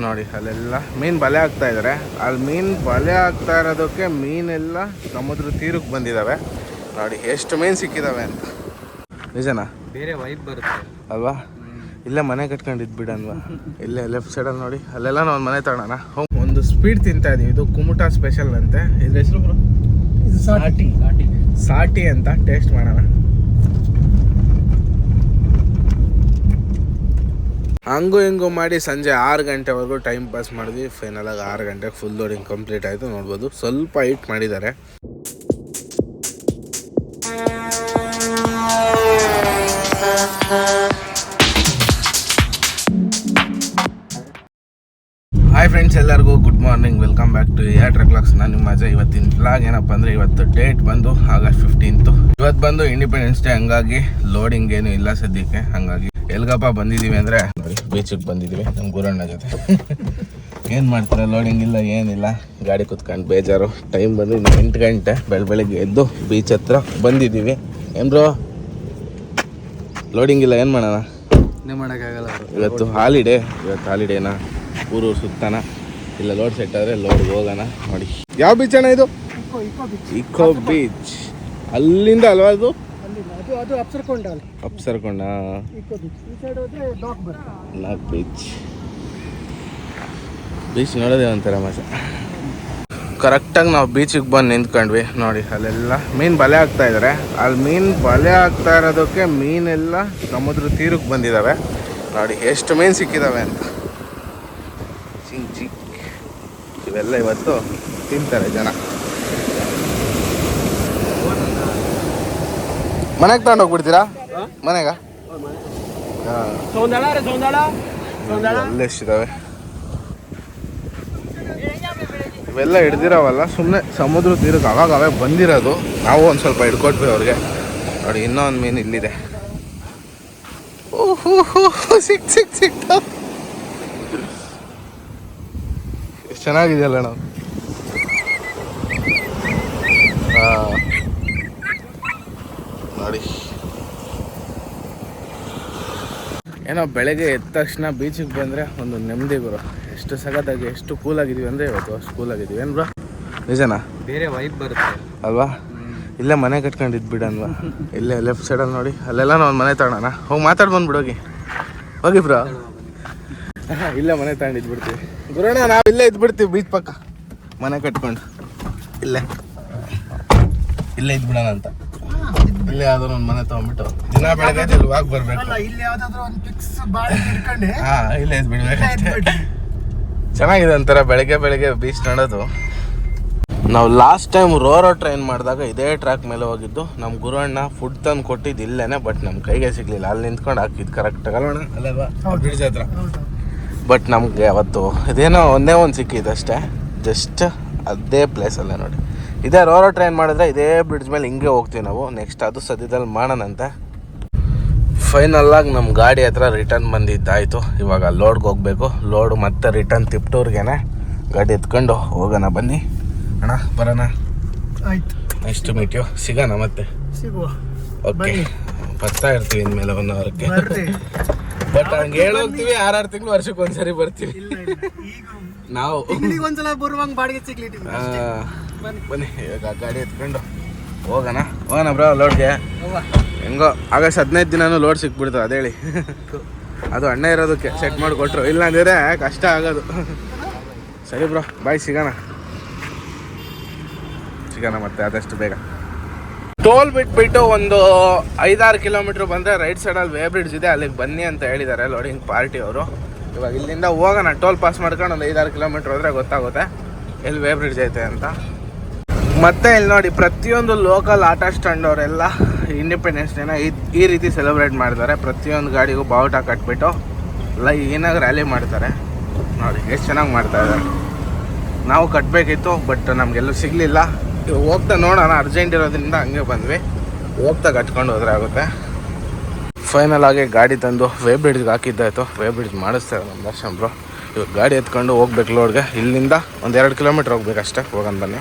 ನೋಡಿ ಅಲ್ಲೆಲ್ಲ ಮೀನು ಬಲೆ ಆಗ್ತಾ ಇದ್ದಾರೆ ಅಲ್ಲಿ ಮೀನು ಬಲೆ ಆಗ್ತಾ ಇರೋದಕ್ಕೆ ಮೀನೆಲ್ಲ ಸಮುದ್ರ ತೀರಕ್ಕೆ ಬಂದಿದ್ದಾವೆ ನೋಡಿ ಎಷ್ಟು ಮೀನು ಸಿಕ್ಕಿದಾವೆ ಅಂತ. ನಿಜನಾ? ಬೇರೆ ವೈಬ್ ಬರುತ್ತೆ. ಅಲ್ವಾ? ಇಲ್ಲೇ ಮನೆ ಕಟ್ಕೊಂಡಿದ್ದು ಬಿಡನ್ವಾ ಇಲ್ಲೇ ಲೆಫ್ಟ್ ಸೈಡಲ್ಲಿ ನೋಡಿ. ಅಲ್ಲೆಲ್ಲ ನಾವು ಮನೆ ತಗೋಣ ಒಂದು ಸ್ಪೀಡ್ ತಿಂತಾ ಇದೀವಿ. ಇದು ಕುಮುಟಾ ಸ್ಪೆಷಲ್ ಅಂತೆ. ಇದ್ರ ಹೆಸರು ಸಾಟಿ. ಸಾಟಿ. ಅಂತ ಟೇಸ್ಟ್ ಮಾಡೋಣ. ಹಂಗು ಹಿಂಗೂ ಮಾಡಿ ಸಂಜೆ ಆರು ಗಂಟೆವರೆಗೂ ಟೈಮ್ ಪಾಸ್ ಮಾಡಿದ್ವಿ. ಫೈನಲ್ ಆಗಿ ಆರು ಗಂಟೆಗೆ ಫುಲ್ ಲೋಡಿಂಗ್ ಕಂಪ್ಲೀಟ್ ಆಯಿತು, ನೋಡ್ಬೋದು. ಸ್ವಲ್ಪ ಹೈಟ್ ಮಾಡಿದ್ದಾರೆ. ಹಾಯ್ ಫ್ರೆಂಡ್ಸ್ ಎಲ್ಲರಿಗೂ good morning welcome back to air ಟ್ರಕ್ಲಾಕ್ಸ್ ನಾನು ನಿಮ್ಮ ಮಜಾ ಇವತ್ತಿನ ಫ್ಲಾಗ್ ಏನಪ್ಪ ಅಂದರೆ ಇವತ್ತು ಡೇಟ್ ಬಂದು ಆಗಸ್ಟ್ ಫಿಫ್ಟೀನ್ತು ಇವತ್ತು ಬಂದು ಇಂಡಿಪೆಂಡೆನ್ಸ್ ಡೇ ಹಂಗಾಗಿ ಲೋಡಿಂಗ್ ಏನು ಇಲ್ಲ ಸದ್ಯಕ್ಕೆ. ಹಂಗಾಗಿ ಎಲ್ಗಪ್ಪ ಬಂದಿದ್ದೀವಿ ಅಂದರೆ ನೋಡಿ ಬೀಚಿಗೆ ಬಂದಿದ್ದೀವಿ ನಮ್ಮ ಗುರಣ್ಣ ಜೊತೆ. ಏನು ಮಾಡ್ತಾರೆ? ಲೋಡಿಂಗ್ ಇಲ್ಲ ಏನಿಲ್ಲ. ಗಾಡಿ ಕುತ್ಕೊಂಡು ಬೇಜಾರು. ಟೈಮ್ ಬಂದು ಇನ್ನು ಎಂಟು ಗಂಟೆ. ಬೆಳ ಬೆಳಗ್ಗೆ ಎದ್ದು ಬೀಚ್ ಹತ್ರ ಬಂದಿದ್ದೀವಿ ಏನ್ರೋ ಬ್ರೋ ಲೋಡಿಂಗ್ ಇಲ್ಲ ಏನು ಮಾಡೋಣ? ಇನ್ನೂ ಮಾಡೋಕ್ಕಾಗಲ್ಲ ಇವತ್ತು ಹಾಲಿಡೇ ಇವತ್ತು ಹಾಲಿಡೇನಾ ಊರು ಸುತ್ತಾನ ಇಲ್ಲ ಲೋಡ್ ಸೆಟ್ ಆದರೆ ಲೋಡ್ಗೆ ಹೋಗೋಣ. ನೋಡಿ. ಯಾವ ಬೀಚ್ ಅಣ್ಣ ಇದು? ಇಕೋ ಬೀಚ್ ಅಲ್ಲಿಂದ ಅಲ್ವಾ ಅದು ಅದು ಅಪ್ಸರ್ಕೊಂಡ ಅಲ್ಲಿ? ಅಪ್ಸರ್ಕೊಂಡ ಇಕೋ ಬೀಚ್ ಈ ಸೈಡ್ ಹೋದ್ರೆ ಡಾಕ್ ಬರುತ್ತೆ. ನಾಲ್ಕು ಬೀಚ್ ಬೀಚ್ ನೋಡೋದೇ ಒಂಥರ ಮಜಾ. ಕರೆಕ್ಟಾಗಿ ನಾವು ಬೀಚಿಗೆ ಬಂದು ನಿಂತ್ಕೊಂಡ್ವಿ. ನೋಡಿ ಅಲ್ಲೆಲ್ಲ ಮೀನು ಬಲೆ ಆಗ್ತಾ ಇದ್ದಾರೆ ಅಲ್ಲಿ ಮೀನು ಬಲೆ ಆಗ್ತಾ ಇರೋದಕ್ಕೆ ಮೀನೆಲ್ಲ ಸಮುದ್ರ ತೀರಕ್ಕೆ ಬಂದಿದ್ದಾವೆ ನೋಡಿ ಎಷ್ಟು ಮೀನು ಸಿಕ್ಕಿದಾವೆ ಅಂತ. ಚಿಂಗ್ ಚಿಕ್ ಇವೆಲ್ಲ ಇವತ್ತು ತಿಂತಾರೆ ಜನ. ಮನೆಗೆ ತಗೊಂಡು ಹೋಗ್ಬಿಡ್ತೀರಾ? ಮನೆಗ? ಎಷ್ಟಿದಾವೆ? ಇವೆಲ್ಲ ಹಿಡ್ದಿರೋವಲ್ಲ ಸುಮ್ಮನೆ ಸಮುದ್ರ ತೀರಕ್ಕೆ ಅವಾಗ ಅವೇ ಬಂದಿರೋದು. ನಾವು ಒಂದು ಸ್ವಲ್ಪ ಹಿಡ್ಕೊಟ್ವಿ ಅವ್ರಿಗೆ. ನೋಡಿ ಇನ್ನೂ ಒಂದು ಮೀನು ಇಲ್ಲಿದೆ. ಸಿಕ್ ಸಿಕ್ ಸಿಕ್ತ ಎಷ್ಟು ಚೆನ್ನಾಗಿದೆಯಲ್ಲ ನಾವು ಹಾಂ ನೋಡಿ ಏನೋ ಬೆಳಗ್ಗೆ ಎದ್ದ ತಕ್ಷಣ ಬೀಚಿಗೆ ಬಂದರೆ ಒಂದು ನೆಮ್ಮದಿ ಬರೋ ಎಷ್ಟು ಸಖತ್ತಾಗಿ ಎಷ್ಟು ಕೂಲಾಗಿದ್ದೀವಿ ಅಂದರೆ ಇವತ್ತು ಅಷ್ಟು ಕೂಲಾಗಿದ್ದೀವಿ ಏನು ಬ್ರೋ ನಿಜನಾ? ಬೇರೆ ವೈಬ್ ಬರುತ್ತೆ. ಅಲ್ವಾ? ಇಲ್ಲೇ ಮನೆ ಕಟ್ಕೊಂಡಿದ್ದು ಅಲ್ವಾ ಇಲ್ಲೇ ಲೆಫ್ಟ್ ಸೈಡಲ್ಲಿ ನೋಡಿ. ಅಲ್ಲೆಲ್ಲ ನಾವು ಒಂದು ಮನೆ ತಗೊಳೋಣ ಹೋಗಿ ಮಾತಾಡಿ ಬಂದ್ಬಿಡು ಹೋಗಿ. ಹೋಗಿ ಬ್ರೋ ಇಲ್ಲೇ ಮನೆ ತಗೊಂಡು ಇದ್ಬಿಡ್ತೀವಿ ಗುರುಣ ನಾವು ಇಲ್ಲೇ ಇದ್ಬಿಡ್ತೀವಿ ಬೀಚ್ ಪಕ್ಕ. ಮನೆ ಕಟ್ಕೊಂಡು. ಇಲ್ಲೇ. ಇಲ್ಲೇ ಇದ್ಬಿಡೋಣ ಅಂತ. ಇಲ್ಲೇ ಯಾವ್ದಾದ್ರು ಒಂದು ಮನೆ ತಗೊಂಡ್ಬಿಟ್ಟು ದಿನ ಬೆಳಗ್ಗೆ ಜಲ್ವಾಗಿ ಬರಬೇಕು. ಇಲ್ಲಿ ಯಾವ್ದಾದ್ರು ಒಂದು ಫಿಕ್ಸ್ ಬಾಡಿ ಹಿಡ್ಕೊಂಡೆ ಹಾ ಇಲ್ಲೇ ಇದ್ಬಿಡ್ಬೇಕು ಚೆನ್ನಾಗಿದೆ ಒಂಥರ ಬೆಳಗ್ಗೆ ಬೆಳಗ್ಗೆ ಬೀಚ್ ನೋಡೋದು. ನಾವು ಲಾಸ್ಟ್ ಟೈಮ್ ರೋರೋ ಟ್ರೈನ್ ಮಾಡಿದಾಗ ಇದೇ ಟ್ರ್ಯಾಕ್ ಮೇಲೆ ಹೋಗಿದ್ದು. ನಮ್ಮ ಗುರುವಣ್ಣ ಫುಡ್ ತಂದು ಕೊಟ್ಟಿದ್ದು ಇಲ್ಲೇನೆ ಬಟ್ ನಮ್ಮ ಕೈಗೆ ಸಿಗ್ಲಿಲ್ಲ. ಅಲ್ಲಿ ನಿಂತ್ಕೊಂಡು ಹಾಕಿದ್ದು ಕರೆಕ್ಟ್ ಅಲ್ವಣ ಅಲ್ಲವಾ ಬ್ರಿಡ್ಜ್ ಹತ್ರ. ಬಟ್ ನಮಗೆ ಅವತ್ತು ಇದೇನೋ ಒಂದೇ ಒಂದು ಸಿಕ್ಕಿದ್ದು ಅಷ್ಟೇ. ಜಸ್ಟ್ ಅದೇ ಪ್ಲೇಸಲ್ಲೇ ನೋಡಿ. ಇದೇ ರೋರೋ ಟ್ರೈನ್ ಮಾಡಿದ್ರೆ ಇದೇ ಬ್ರಿಡ್ಜ್ ಮೇಲೆ ಹಿಂಗೆ ಹೋಗ್ತೀವಿ ನಾವು. ನೆಕ್ಸ್ಟ್ ಅದು ಸದ್ಯದಲ್ಲಿ ಮಾಡೋಣಂತೆ. ಫೈನಲ್ ಆಗಿ ನಮ್ಮ ಗಾಡಿ ಹತ್ರ ರಿಟರ್ನ್ ಬಂದಿದ್ದಾಯಿತು. ಇವಾಗ ಲೋಡ್ಗೆ ಹೋಗಬೇಕು. ಲೋಡ್ ಮತ್ತೆ ರಿಟರ್ನ್ ತಿಪ್ಟೂರ್ಗೆನೆ. ಗಾಡಿ ಎತ್ಕೊಂಡು ಹೋಗೋಣ ಬನ್ನಿ. ಅಣ್ಣ ಬರೋಣ. ಆಯ್ತು. ನೆಕ್ಸ್ಟ್ ಮೀಟ್ ಯು ಸಿಗೋಣ ಮತ್ತೆ? ಸಿಗುವ. ಓಕೆ ಬರ್ತಾ ಇರ್ತೀವಿ ಇನ್ಮೇಲೆ ಒನ್ ಅವರ್ಗೆ ಬಟ್ ಹಂಗೆ ಹೇಳೋಗ್ತೀವಿ ಆರಾರು ತಿಂಗಳು ವರ್ಷಕ್ಕೆ ಒಂದ್ಸರಿ ಬರ್ತೀವಿ. ನಾವು ಬರುವಂಗ ಬಾಡಿಗೆ ಸಿಗ್ಲಿ ಆ, ಬನ್ನಿ ಈಗ ಗಾಡಿ ಎತ್ಕೊಂಡು ಹೋಗೋಣ. ಹೋಗೋಣ ಬ್ರೋ ಲೋಡ್ಗೆ ಹೆಂಗೋ ಆಗಸ್ಟ್ ಹದಿನೈದು ದಿನನೂ ಲೋಡ್ ಸಿಕ್ಬಿಡ್ತು ಅದೇಳಿ ಅದು ಅಣ್ಣ ಇರೋದಕ್ಕೆ ಸೆಟ್ ಮಾಡಿ ಕೊಟ್ಟರು ಇಲ್ಲ ಅಂದಿದ್ರೆ ಕಷ್ಟ ಆಗೋದು. ಸರಿ ಬ್ರೋ ಬಾಯ್ ಸಿಗೋಣ. ಸಿಗೋಣ ಮತ್ತೆ ಆದಷ್ಟು ಬೇಗ. ಟೋಲ್ ಬಿಟ್ಬಿಟ್ಟು ಒಂದು ಐದಾರು ಕಿಲೋಮೀಟ್ರ್ ಬಂದರೆ ರೈಟ್ ಸೈಡಲ್ಲಿ ವೇ ಬ್ರಿಡ್ಜ್ ಇದೆ ಅಲ್ಲಿಗೆ ಬನ್ನಿ ಅಂತ ಹೇಳಿದ್ದಾರೆ ಲೋಡಿಂಗ್ ಪಾರ್ಟಿ ಅವರು. ಇವಾಗ ಇಲ್ಲಿಂದ ಹೋಗೋಣ ಟೋಲ್ ಪಾಸ್ ಮಾಡ್ಕೊಂಡು ಒಂದು ಐದಾರು ಕಿಲೋಮೀಟ್ರ್ ಹೋದರೆ ಗೊತ್ತಾಗುತ್ತೆ. ಎಲ್ಲಿ ವೇ ಬ್ರಿಡ್ಜ್ ಐತೆ ಅಂತ. ಮತ್ತೆ ಇಲ್ಲಿ ನೋಡಿ, ಪ್ರತಿಯೊಂದು ಲೋಕಲ್ ಆಟ ಸ್ಟ್ಯಾಂಡ್ ಅವರೆಲ್ಲ ಇಂಡಿಪೆಂಡೆನ್ಸ್ ಡೇನ ಈ ರೀತಿ ಸೆಲೆಬ್ರೇಟ್ ಮಾಡ್ತಾರೆ ಪ್ರತಿಯೊಂದು ಗಾಡಿಗೂ ಬಾವುಟ ಕಟ್ಬಿಟ್ಟು ಲೈ ಏನಾಗ ರ್ಯಾಲಿ ಮಾಡ್ತಾರೆ. ನೋಡಿ, ಎಷ್ಟು ಚೆನ್ನಾಗಿ ಮಾಡ್ತಾ ಇದ್ದಾರೆ. ನಾವು ಕಟ್ಟಬೇಕಿತ್ತು ಬಟ್ ನಮಗೆಲ್ಲೂ ಸಿಗಲಿಲ್ಲ. ಹೋಗ್ತಾ ನೋಡೋಣ ಅರ್ಜೆಂಟ್ ಇರೋದ್ರಿಂದ ಹಂಗೆ ಬಂದ್ವಿ. ಹೋಗ್ತಾ ಕಟ್ಕೊಂಡು ಹೋದ್ರೆ ಆಗುತ್ತೆ. ಫೈನಲ್ ಆಗಿ ಗಾಡಿ ತಂದು ವೇ ಬ್ರಿಡ್ಜ್ಗೆ ಹಾಕಿದ್ದಾಯ್ತು ವೇ ಬ್ರಿಡ್ಜ್ ಮಾಡಿಸ್ತಾರೆ ನಮ್ಮ ದರ್ಶನ್ ಬ್ರೋ ಇವಾಗ ಗಾಡಿ ಎತ್ಕೊಂಡು ಹೋಗ್ಬೇಕು ಲೋಡ್ಗೆ ಇಲ್ಲಿಂದ ಒಂದು ಎರಡು ಕಿಲೋಮೀಟ್ರ್ ಹೋಗ್ಬೇಕಷ್ಟೇ ಹೋಗೋಣ ಬನ್ನಿ.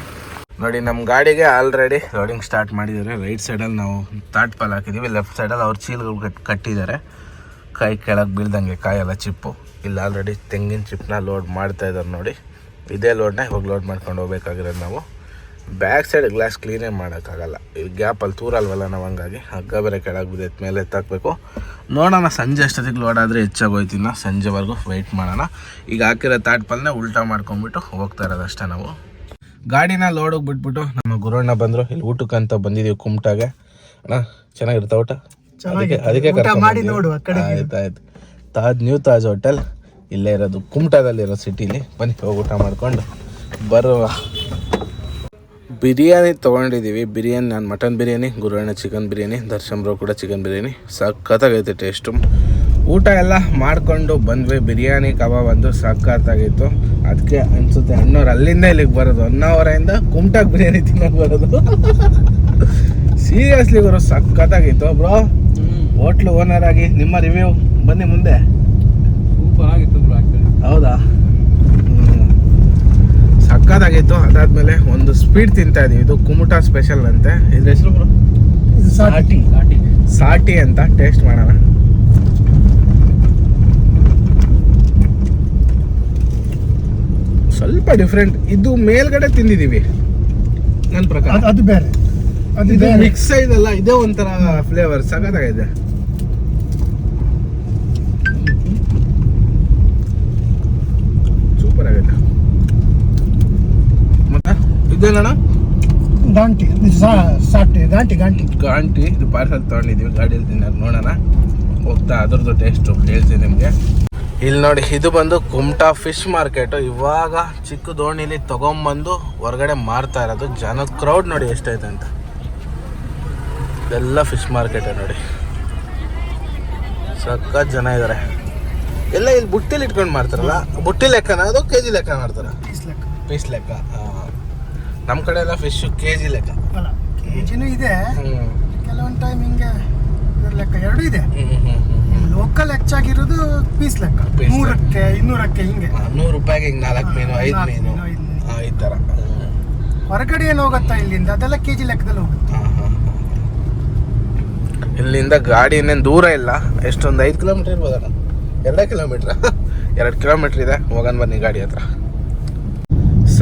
ನೋಡಿ ನಮ್ಮ ಗಾಡಿಗೆ ಆಲ್ರೆಡಿ ಲೋಡಿಂಗ್ ಸ್ಟಾರ್ಟ್ ಮಾಡಿದ್ದಾರೆ. ರೈಟ್ ಸೈಡಲ್ಲಿ ನಾವು ತಾಟ್ ಪಾಲ್ ಹಾಕಿದ್ದೀವಿ. ಲೆಫ್ಟ್ ಸೈಡಲ್ಲಿ ಅವ್ರ ಚೀಲಗಳು ಕಟ್, ಕಟ್ಟಿದ್ದಾರೆ. ಕೈ ಕೆಳಗೆ ಬೀಳ್ದಂಗೆ ಕಾಯಲ್ಲ ಚಿಪ್ಪು. ಇಲ್ಲಿ ಆಲ್ರೆಡಿ ತೆಂಗಿನ ಚಿಪ್ಪನ್ನ ಲೋಡ್ ಮಾಡ್ತಾ ಇದ್ದಾರೆ ನೋಡಿ. ಇದೇ ಲೋಡ್ನ ಇವಾಗ ಲೋಡ್ ಮಾಡ್ಕೊಂಡು ಹೋಗ್ಬೇಕಾಗಿರೋದು ನಾವು. ಬ್ಯಾಕ್ ಸೈಡ್ ಗ್ಲಾಸ್ ಕ್ಲೀನೇ ಮಾಡೋಕ್ಕಾಗಲ್ಲ. ಈ ಗ್ಯಾಪಲ್ಲಿ ತೂರಲ್ವಲ್ಲ ನಾವು ಹಂಗಾಗಿ. ಹಗ್ಗ ಬೇರೆ ಕೆಳಗೆ ಬಿದ್ದೈತೆ, ಮೇಲೆ ಎತ್ತಾಕಬೇಕು. ನೋಡೋಣ, ಸಂಜೆ ಅಷ್ಟೊತ್ತಿಗೆ ಲೋಡ್ ಆದರೆ ಹೆಚ್ಚಾಗೋಯ್ತಿನ ಸಂಜೆವರೆಗೂ ವೆಯ್ಟ್ ಮಾಡೋಣ. ಈಗ ಹಾಕಿರೋ ತಾಟ್ಪಲ್ನೇ ಉಲ್ಟಾ ಮಾಡ್ಕೊಂಬಿಟ್ಟು ಹೋಗ್ತಾ ಇರೋದು ಅಷ್ಟೇ ನಾವು. ಗಾಡಿನ ಲೋಡಿಗೆ ಬಿಟ್ಬಿಟ್ಟು ನಮ್ಮ ಗುರುಣ್ಣ ಬಂದರು. ಇಲ್ಲಿ ಊಟಕ್ಕಂತ ಬಂದಿದ್ದೀವಿ ಕುಮಟಾಗೆ. ಅಣ್ಣ ಚೆನ್ನಾಗಿರುತ್ತೆ ಊಟ? ಅದಕ್ಕೆ ಅದಕ್ಕೆ ಆಯ್ತು ತಾಜ್ ನ್ಯೂ ತಾಜ್ ಹೋಟೆಲ್ ಇಲ್ಲೇ ಇರೋದು ಕುಮಟಾದಲ್ಲಿರೋ ಸಿಟಿಲಿ ಬನ್ನಿ ಹೋಗಿ ಊಟ ಮಾಡ್ಕೊಂಡು ಬರುವ. ಬಿರಿಯಾನಿ ತೊಗೊಂಡಿದ್ದೀವಿ ಬಿರಿಯಾನಿ ನಾನು ಮಟನ್ ಬಿರಿಯಾನಿ ಗುರುವಣ್ಣ ಚಿಕನ್ ಬಿರಿಯಾನಿ ದರ್ಶನ್ ಬ್ರೋ ಕೂಡ ಚಿಕನ್ ಬಿರಿಯಾನಿ. ಸಖತ್ತಾಗೈತೆ ಟೇಸ್ಟು ಊಟ ಎಲ್ಲ ಮಾಡಿಕೊಂಡು ಬಂದ್ವಿ. ಬಿರಿಯಾನಿ ಕಬಾಬ್ ಬಂದು ಸಖತ್ತಾಗಿತ್ತು ಅದಕ್ಕೆ ಅನ್ಸುತ್ತೆ ಅಣ್ಣವ್ರು ಅಲ್ಲಿಂದ ಇಲ್ಲಿಗೆ ಬರೋದು. ಹೊನ್ನಾವರೆಯಿಂದ ಕುಮಟಾಗ್ ಬಿರಿಯಾನಿ ತಿನ್ನೋಕೆ ಬರೋದು. ಸೀರಿಯಸ್ಲಿ ಗುರು ಸಖತ್ತಾಗಿತ್ತು ಬ್ರೋ ಹೋಟ್ಲು ಓನರ್ ಆಗಿ ನಿಮ್ಮ ರಿವ್ಯೂ ಬನ್ನಿ ಮುಂದೆ. ಸೂಪರ್ ಆಗಿತ್ತು ಬ್ರೋ ಆಕ್ಚುಲಿ ಹೌದಾ? ಸಕ್ಕತ್ತಾಗಿತ್ತು ಸಖತ್ತಾಗಿತ್ತು ಅದಾದ್ಮೇಲೆ ಒಂದು ಸ್ವೀಟ್ ತಿಂತಾ ಇದೀವಿ. ಇದು ಕುಮಟಾ ಸ್ಪೆಷಲ್ ಅಂತೆ. ಇದ್ರ ಹೆಸರು ಬ್ರೋ? ಸಾಟಿ. ಸಾಟಿ. ಅಂತ ಟೇಸ್ಟ್ ಮಾಡೋಣ. ಸ್ವಲ್ಪ ಡಿಫ್ರೆಂಟ್ ಇದು ಮೇಲ್ಗಡೆ ತಿಂದಿದೀವಿ. ನನ್ನ ಪ್ರಕಾರ. ಅದು- ಬೇರೆ. ಅದು ಇದು ಮಿಕ್ಸ್ ಆಯ್ದಲ್ಲ ಇದೇ ಒಂಥರ ಫ್ಲೇವರ್ ಸಖತ್ತಾಗಿದೆ. ಸೂಪರ್ ಆಗಿದೆ ಮತ್ತೆ? ಇದೇನಣ್ಣ? ಗಾಂಟಿ ಸಾಟಿ ಗಾಂಟಿ ಗಾಂಟಿ ಗಾಂಟಿ ಇದು ಪಾರ್ಸಲ್ ತೊಗೊಂಡಿದ್ದೀವಿ ಗಾಡಿಯಲ್ಲಿ ತಿನ್ನೋದು ನೋಡೋಣ. ಹೋಗ್ತಾ ಅದ್ರದ್ದು ಟೇಸ್ಟು ಹೇಳ್ತೀನಿ ನಿಮಗೆ. ಇಲ್ಲಿ ನೋಡಿ ಇದು ಬಂದು ಕುಮಟಾ ಫಿಶ್ ಮಾರ್ಕೆಟು. ಇವಾಗ ಚಿಕ್ಕ ದೋಣಿಲಿ ತಗೊಂಬಂದು ಹೊರಗಡೆ ಮಾರ್ತಾ ಇರೋದು. ಜನ ಕ್ರೌಡ್ ನೋಡಿ ಎಷ್ಟೈತೆ ಅಂತ. ಇದೆಲ್ಲ ಫಿಶ್ ಮಾರ್ಕೆಟೇ ನೋಡಿ. ಸಖತ್ ಜನ ಇದ್ದಾರೆ ಎಲ್ಲ ಇಲ್ಲಿ ಬುಟ್ಟಿಲಿ ಇಟ್ಕೊಂಡು ಮಾರ್ತಾರಲ್ಲ? ಬುಟ್ಟಿ ಲೆಕ್ಕನ? ಅದು ಕೆ ಜಿ ಲೆಕ್ಕ ಮಾಡ್ತಾರ ಪೀಸ್ ಲೆಕ್ಕ. ನಮ್ಮ ಕಡೆ ಎಲ್ಲ ಫಿಶ್ ಕೆ ಜಿ ಲೆಕ್ಕ ಇದೆ. ಕೆಲವೊಂದು ಟೈಮ್ ಹಿಂಗೆ ಇದ್ರ ಲೆಕ್ಕ ಎರಡು ಇದೆ. ಲೋಕಲ್ ಹೆಚ್ಚಾಗಿರೋದು ಪೀಸ್ ಲೆಕ್ಕ. ನೂರಕ್ಕೆ ಇನ್ನೂರಕ್ಕೆ ಹಿಂಗೆ. ನೂರು ರೂಪಾಯಿಗೆ ಹಿಂಗೆ ನಾಲ್ಕು ಮೀನು ಐದು ಮೀನು. ಈ ಥರ ಹೊರಗಡೆ ಏನು ಹೋಗುತ್ತಾ ಇಲ್ಲಿಂದ? ಅದೆಲ್ಲ ಕೆ ಜಿ ಲೆಕ್ಕದಲ್ಲಿ ಹೋಗುತ್ತೆ. ಇಲ್ಲಿಂದ ಗಾಡಿ ಇನ್ನೇನು ದೂರ ಇಲ್ಲ. ಎಷ್ಟೊಂದು ಐದು ಕಿಲೋಮೀಟ್ರ್ ಇರ್ಬೋದಣ್ಣ. ಎರಡೇ ಕಿಲೋಮೀಟ್ರ್ ಎರಡು ಕಿಲೋಮೀಟ್ರ್ ಇದೆ. ಹೋಗೋಣ ಬನ್ನಿ ಗಾಡಿ ಹತ್ರ.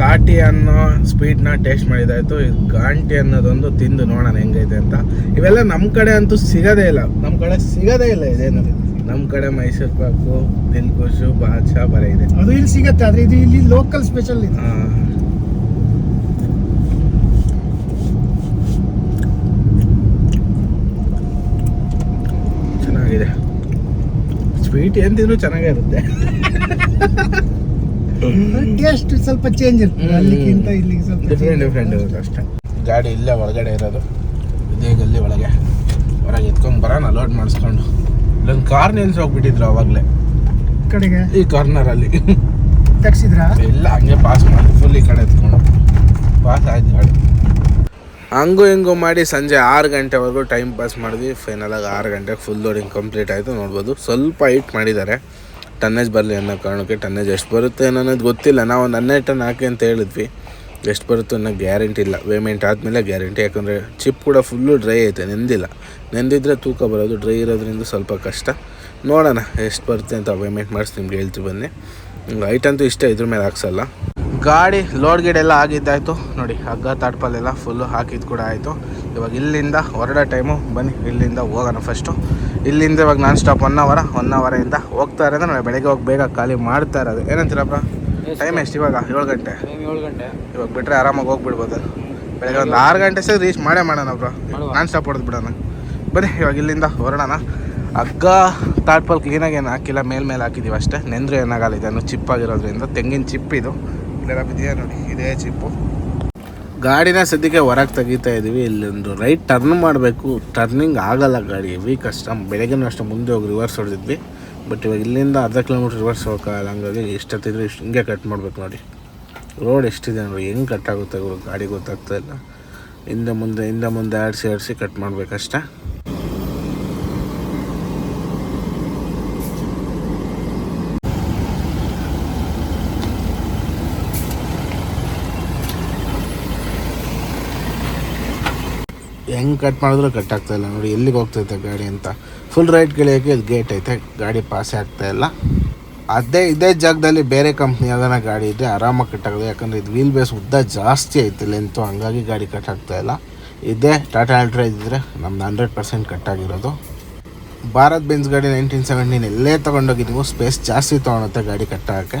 ಸಾಟಿ ಅನ್ನೋ ಸ್ವೀಟ್ನ ಟೇಸ್ಟ್ ಮಾಡಿದಾಯಿತು ಇದು ಗಾಂಟಿ ಅನ್ನೋದೊಂದು ತಿಂದು ನೋಡೋಣ ಹೆಂಗೈತೆ ಅಂತ. ಇವೆಲ್ಲ ನಮ್ಮ ಕಡೆ ಅಂತೂ ಸಿಗೋದೇ ಇಲ್ಲ. ನಮ್ಮ ಕಡೆ ಸಿಗೋದೇ ಇಲ್ಲ ಇದೇನು ನಮ್ಮ ಕಡೆ ಮೈಸೂರು ಪಾಕು ದಿಲ್ಕುಶು ಬಾದಶಾ ಬರ ಇದೆ. ಅದು ಇಲ್ಲಿ ಸಿಗತ್ತೆ ಆದರೆ ಇದು ಇಲ್ಲಿ ಲೋಕಲ್ ಸ್ಪೆಷಲ್ ಇದೆ. ಚೆನ್ನಾಗಿದೆ. ಸ್ವೀಟ್ ಏನ್ ತಿಂದರೂ ಚೆನ್ನಾಗೇ ಇರುತ್ತೆ. ಟೇಸ್ಟ್ ಸ್ವಲ್ಪ ಚೇಂಜ್ ಇರ್ತದೆ. ಅಲ್ಲಿಗಿಂತ ಇಲ್ಲಿಗೆ ಸ್ವಲ್ಪ ಡಿಫ್ರೆಂಟ್ ಡಿಫ್ರೆಂಟ್ ಇರುತ್ತೆ ಅಷ್ಟೇ. ಗಾಡಿ ಇಲ್ಲೇ ಒಳಗಡೆ ಇರೋದು. ಇದೇ ಗಲ್ಲಿ ಒಳಗೆ. ಹೊರಗೆ ಎತ್ಕೊಂಡು ಬರೋಣ ಲೋಡ್ ಮಾಡಿಸ್ಕೊಂಡು. ಇಲ್ಲೊಂದು ಕಾರ್ ನಿಲ್ಸಿ ಹೋಗ್ಬಿಟ್ಟಿದ್ರು ಅವಾಗಲೇ. ಕಡೆಗೆ? ಈ ಕಾರ್ನರಲ್ಲಿ ತೆಗ್ಸಿದ್ರ? ಇಲ್ಲ ಹಂಗೆ ಪಾಸ್ ಮಾಡಿ ಫುಲ್ ಈ ಕಡೆ ಎತ್ಕೊಂಡು. ಪಾಸ್ ಆಯ್ತು ಗಾಡಿ. ಹಂಗೂ ಹಿಂಗೂ ಮಾಡಿ ಸಂಜೆ ಆರು ಗಂಟೆವರೆಗೂ ಟೈಮ್ ಪಾಸ್ ಮಾಡಿದ್ವಿ. ಫೈನಲಾಗಿ ಆರು ಗಂಟೆಗೆ ಫುಲ್ ಲೋಡಿಂಗ್ ಕಂಪ್ಲೀಟ್ ಆಯಿತು ನೋಡ್ಬೋದು. ಸ್ವಲ್ಪ ಹೈಟ್ ಮಾಡಿದ್ದಾರೆ. ಟನ್ನೇಜ್ ಬರಲಿ ಅನ್ನೋ ಕಾರಣಕ್ಕೆ ಟನ್ನೇಜ್ ಎಷ್ಟು ಬರುತ್ತೆ ಅನ್ನೋದು ಗೊತ್ತಿಲ್ಲ. ನಾವು ನನ್ನೇ ಟನ್ ಹಾಕಿ ಅಂತ ಹೇಳಿದ್ವಿ. ಎಷ್ಟು ಬರುತ್ತೆ ಅನ್ನೋ ಗ್ಯಾರಂಟಿ ಇಲ್ಲ. ಪೇಮೆಂಟ್ ಆದಮೇಲೆ ಗ್ಯಾರಂಟಿ. ಯಾಕಂದರೆ ಚಿಪ್ ಕೂಡ ಫುಲ್ಲು ಡ್ರೈ ಐತೆ, ನೆಂದಿಲ್ಲ. ನೆಂದಿದ್ರೆ ತೂಕ ಬರೋದು ಡ್ರೈ ಇರೋದ್ರಿಂದ ಸ್ವಲ್ಪ ಕಷ್ಟ. ನೋಡೋಣ ಎಷ್ಟು ಬರುತ್ತೆ ಅಂತ ಪೇಮೆಂಟ್ ಮಾಡಿಸಿ ನಿಮ್ಗೆ ಹೇಳ್ತೀವಿ ಬನ್ನಿ. ಐಟಂತೂ ಇಷ್ಟ, ಇದ್ರ ಮೇಲೆ ಹಾಕ್ಸಲ್ಲ. ಗಾಡಿ ಲೋಡ್ ಗೇಡ್ ಎಲ್ಲ ಆಗಿದ್ದಾಯ್ತು. ನೋಡಿ, ಹಗ್ಗ ತಾಟ್ಪಲ್ಲೆಲ್ಲ ಫುಲ್ಲು ಹಾಕಿದ್ದು ಕೂಡ ಆಯಿತು. ಇವಾಗ ಇಲ್ಲಿಂದ ಹೊರಡೋ ಟೈಮು ಬನ್ನಿ, ಇಲ್ಲಿಂದ ಹೋಗೋಣ ಫಸ್ಟು ಇಲ್ಲಿಂದ ಇವಾಗ non stop one hour one ಅವರಿಂದ ಹೋಗ್ತಾ ಅಂದ್ರೆ ನಾವು ಬೆಳಗ್ಗೆ ಹೋಗಿ ಬೇಗ ಖಾಲಿ ಮಾಡ್ತಾ ಇರೋದು. ಏನಂತೀರಪ್ಪ ಟೈಮ್ ಎಷ್ಟು ಇವಾಗ? ಏಳು ಗಂಟೆ. ಏಳು ಗಂಟೆ. ಇವಾಗ ಬಿಟ್ಟರೆ ಆರಾಮಾಗಿ ಹೋಗ್ಬಿಡ್ಬೋದು. ಬೆಳಗ್ಗೆ ಒಂದು ಆರು ಗಂಟೆ ಸಹ ರೀಚ್ ಮಾಡೇ ಮಾಡೋಣ ಬ್ರೋ ನಾನ್ ಸ್ಟಾಪ್ ಹೊಡೆದು ಬಿಡೋಣ. ಬನ್ನಿ ಇವಾಗ ಇಲ್ಲಿಂದ ಹೊರಡೋಣ. ಅಗ್ಗ ತಾಟ್ಪಲ್ ಕ್ಲೀನಾಗಿ ಏನು ಹಾಕಿಲ್ಲ ಮೇಲ್ಮೇಲೆ ಹಾಕಿದ್ದೀವಿ ಅಷ್ಟೇ. ನೆಂದ್ರೆ ಏನಾಗಲ್ಲ ಇದನ್ನು ಚಿಪ್ಪಾಗಿರೋದ್ರಿಂದ. ತೆಂಗಿನ ಚಿಪ್ಪಿದು ಇಲ್ಲೆಲ್ಲ ನೋಡಿ? ಇದೇ ಚಿಪ್ಪು. ಗಾಡಿನ ಸದ್ಯಕ್ಕೆ ಹೊರಗೆ ತೆಗಿತಾ ಇದ್ದೀವಿ ಇಲ್ಲೊಂದು ರೈಟ್ ಟರ್ನ್ ಮಾಡಬೇಕು. ಟರ್ನಿಂಗ್ ಆಗಲ್ಲ ಗಾಡಿ. ವೀಕ್ ಅಷ್ಟು ಬೆಳಗ್ಗೆನೂ ಅಷ್ಟು ಮುಂದೆ ಹೋಗಿ ರಿವರ್ಸ್ ಹೊಡೆದಿದ್ವಿ. ಬಟ್ ಇವಾಗ ಇಲ್ಲಿಂದ ಅರ್ಧ ಕಿಲೋಮೀಟ್ರ್ ರಿವರ್ಸ್ ಹೋಗೋಕ್ಕಾಗಲ್ಲ. ಹಂಗಾಗಿ ಎಷ್ಟೊತ್ತಿದ್ರೆ ಇಷ್ಟು ಹಿಂಗೆ ಕಟ್ ಮಾಡ್ಬೇಕು ನೋಡಿ. ರೋಡ್ ಎಷ್ಟಿದೆ ನೋಡಿ. ಹೆಂಗೆ ಕಟ್ ಆಗುತ್ತೆ ಗಾಡಿ ಗೊತ್ತಾಗ್ತಾ ಇಲ್ಲ. ಹಿಂದೆ ಮುಂದೆ ಹಿಂದೆ ಮುಂದೆ ಆಡಿಸಿ ಆಡಿಸಿ ಕಟ್ ಮಾಡ್ಬೇಕಷ್ಟೇ. ಹೆಂಗೆ ಕಟ್ ಮಾಡಿದ್ರು ಕಟ್ ಆಗ್ತಾ ಇಲ್ಲ. ನೋಡಿ, ಎಲ್ಲಿಗೆ ಹೋಗ್ತೈತೆ ಗಾಡಿ ಅಂತ. ಫುಲ್ ರೈಟ್ ಗೆಳೆಯೋಕ್ಕೆ ಇದು ಗೇಟ್ ಐತೆ. ಗಾಡಿ ಪಾಸೇ ಆಗ್ತಾ ಇಲ್ಲ. ಅದೇ ಇದೇ ಜಾಗದಲ್ಲಿ ಬೇರೆ ಕಂಪ್ನಿ ಯಾವ್ದಾನ ಗಾಡಿ ಇದ್ದರೆ ಆರಾಮಾಗಿ ಕಟ್ಟಾಗೋದು ಯಾಕಂದರೆ ಇದು ವೀಲ್ ಬೇಸ್ ಉದ್ದ ಜಾಸ್ತಿ ಐತೆ ಲೆಂತು ಹಂಗಾಗಿ ಗಾಡಿ ಕಟ್ಟಾಗ್ತಾ ಇಲ್ಲ. ಇದೇ ಟಾಟಾ ಅಲ್ಟ್ರಾ ಇದ್ದರೆ ನಮ್ದು ಹಂಡ್ರೆಡ್ ಪರ್ಸೆಂಟ್ ಕಟ್ಟಾಗಿರೋದು ಭಾರತ್ ಬೆನ್ಸ್ ಗಾಡಿ ನೈನ್ಟೀನ್ ಸೆವೆಂಟೀನ್ ಎಲ್ಲೇ ತೊಗೊಂಡೋಗಿದ್ವು ಸ್ಪೇಸ್ ಜಾಸ್ತಿ ತೊಗೊಳುತ್ತೆ ಗಾಡಿ ಕಟ್ಟಾಗಕ್ಕೆ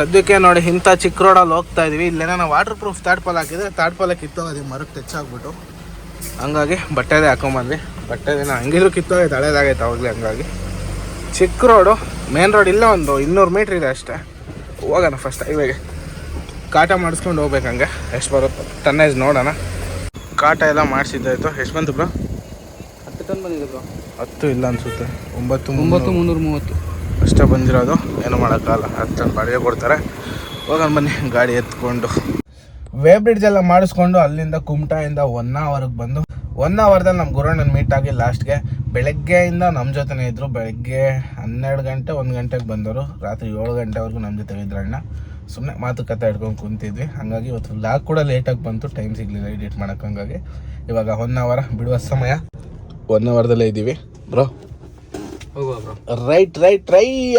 ಸದ್ಯಕ್ಕೆ ನೋಡಿ ಇಂಥ ಚಿಕ್ಕ ರೋಡಲ್ಲಿ ಹೋಗ್ತಾ ಇದೀವಿ. ಇಲ್ಲೇನೋ ವಾಟರ್ ಪ್ರೂಫ್ ತಾಡ್ಪಾಲ್ ಹಾಕಿದ್ರೆ ತಾಡ್ಪಾಲ ಕಿತ್ತೋಗೋದು ಮರಕ್ಕೆ ಟಚ್ ಆಗ್ಬಿಟ್ಟು. ಹಂಗಾಗಿ ಬಟ್ಟೆದೇ ಹಾಕೊಂಬಂದ್ವಿ. ಬಟ್ಟೆದೇನೋ ಹಂಗಿದ್ರು ಕಿತ್ತೋಗೈತೆ ಹಳೇದಾಗೈತೆ ಅವಾಗಲೇ ಹಂಗಾಗಿ. ಚಿಕ್ಕ ರೋಡು ಮೇನ್ ರೋಡ್ ಇಲ್ಲ ಒಂದು ಇನ್ನೂರು ಮೀಟ್ರ್ ಇದೆ ಅಷ್ಟೇ. ಹೋಗೋಣ ಫಸ್ಟ್ ಹೈವೇಗೆ ಕಾಟ ಮಾಡಿಸ್ಕೊಂಡು ಹೋಗ್ಬೇಕು ಹಂಗೆ. ಎಷ್ಟು ಬರುತ್ತೆ? ಟನ್ನೇಜ್ ನೋಡೋಣ. ಕಾಟ ಎಲ್ಲ ಮಾಡಿಸಿದ್ದಾಯ್ತು. ಎಷ್ಟು ಬಂತು ಬ್ರೋ ಹತ್ತು ಟನ್ ಬಂದಿದೆ ಬ್ರೋ ಹತ್ತು ಇಲ್ಲ ಅನಿಸುತ್ತೆ. ಒಂಬತ್ತು ಒಂಬತ್ತು ಮುನ್ನೂರು ಮೂವತ್ತು. ಅಷ್ಟೇ ಬಂದಿರೋದು. ಏನು ಮಾಡೋಕ್ಕಾಗಲ್ಲ. ಟನ್ ಬಾಡಿಗೆ ಕೊಡ್ತಾರೆ. ಹೋಗೋಣ ಬನ್ನಿ, ಗಾಡಿ ಎತ್ಕೊಂಡು. ವೇ ಬ್ರಿಡ್ಜ್ ಎಲ್ಲ ಮಾಡಿಸ್ಕೊಂಡು ಅಲ್ಲಿಂದ ಕುಮಟಾಯಿಂದ ಒನ್ ಅವರ್ಗೆ ಬಂದು ಒನ್ ಅವರ್ದಲ್ಲಿ ನಮ್ಮ ಗುರುಣ್ಣನ ಮೀಟ್ ಆಗಿ ಲಾಸ್ಟ್ಗೆ ಬೆಳಗ್ಗೆಯಿಂದ ನಮ್ಮ ಜೊತೆನೇ ಇದ್ದರು ಬೆಳಗ್ಗೆ ಹನ್ನೆರಡು ಗಂಟೆ, ಒಂದು ಗಂಟೆಗೆ ಬಂದರು ರಾತ್ರಿ ಏಳು ಗಂಟೆವರೆಗೂ ನಮ್ಮ ಜೊತೆ ಇದ್ರು ಅಣ್ಣ. ಸುಮ್ಮನೆ ಮಾತುಕತೆ ಹಿಡ್ಕೊಂಡು ಕುಂತಿದ್ವಿ. ಹಾಗಾಗಿ ಇವತ್ತು ಲಾಕ್ ಕೂಡ ಲೇಟಾಗಿ ಬಂತು. ಟೈಮ್ ಸಿಗಲಿಲ್ಲ ಎಡಿಟ್ ಮಾಡೋಕ್ಕೆ ಹಂಗಾಗಿ. ಇವಾಗ ಒನ್ ಅವರ್ ಬಿಡುವ ಸಮಯ. ಒನ್ ಅವರ್ದಲ್ಲೇ ಇದ್ದೀವಿ ಬ್ರೋ ರೈಟ್ ರೈಟ್ ರೈಯ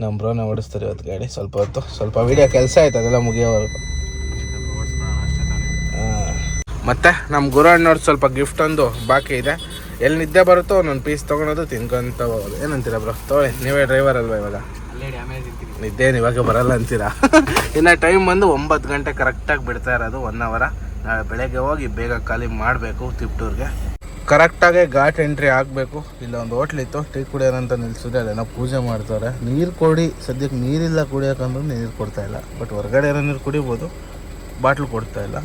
ನಮ್ಮ ಬ್ರೋನ ಓಡಿಸ್ತಾರೆ ಇವತ್ತು ಗಾಡಿ. ಸ್ವಲ್ಪ ಹೊತ್ತು ಸ್ವಲ್ಪ ವಿಡಿಯೋ ಕೆಲಸ ಆಯ್ತು ಅದೆಲ್ಲ ಮುಗಿಯೋವರೆಗೂ. ಮತ್ತೆ ನಮ್ಮ ಗುರು ಅಣ್ಣವ್ರು ಸ್ವಲ್ಪ ಗಿಫ್ಟ್ ಒಂದು ಬಾಕಿ ಇದೆ. ಎಲ್ಲಿ ನಿದ್ದೆ ಬರುತ್ತೋ ಒಂದೊಂದು ಪೀಸ್ ತೊಗೊಳೋದು ತಿನ್ಕೊಂತ ಹೋಗೋದು. ಏನಂತೀರ ಬ್ರೋ ತೊಳೆ ನೀವೇ ಡ್ರೈವರ್ ಅಲ್ವಾ ಇವಾಗ? ಅಲ್ಲೇ ಡ್ಯಾಮೇಜ್ ಇರ್ತೀನಿ ನಿದ್ದೆ ಇವಾಗ ಬರಲ್ಲ ಅಂತೀರಾ? ಇನ್ನು ಟೈಮ್ ಬಂದು ಒಂಬತ್ತು ಗಂಟೆ ಕರೆಕ್ಟಾಗಿ ಬಿಡ್ತಾ ಇರೋದು ಒನ್ ಅವರ ನಾಳೆ ಬೆಳಗ್ಗೆ ಹೋಗಿ ಬೇಗ ಖಾಲಿ ಮಾಡಬೇಕು ತಿಪ್ಟೂರ್ಗೆ. ಕರೆಕ್ಟಾಗಿ ಘಾಟ್ ಎಂಟ್ರಿ ಆಗಬೇಕು. ಇಲ್ಲ, ಒಂದು ಹೋಟ್ಲಿತ್ತು ಟೀ ಕುಡಿಯೋರಂತ ನಿಲ್ಸಿದ್ರೆ ಅದೇನೋ ಪೂಜೆ ಮಾಡ್ತಾರೆ. ನೀರು ಕೊಡಿ, ಸದ್ಯಕ್ಕೆ ನೀರಿಲ್ಲ ಕುಡಿಯೋಕಂದ್ರೆ ನೀರು ಕೊಡ್ತಾಯಿಲ್ಲ ಬಟ್ ಹೊರಗಡೆ ಏನೋ ನೀರು ಕುಡಿಬೋದು, ಬಾಟ್ಲು ಕೊಡ್ತಾ ಇಲ್ಲ.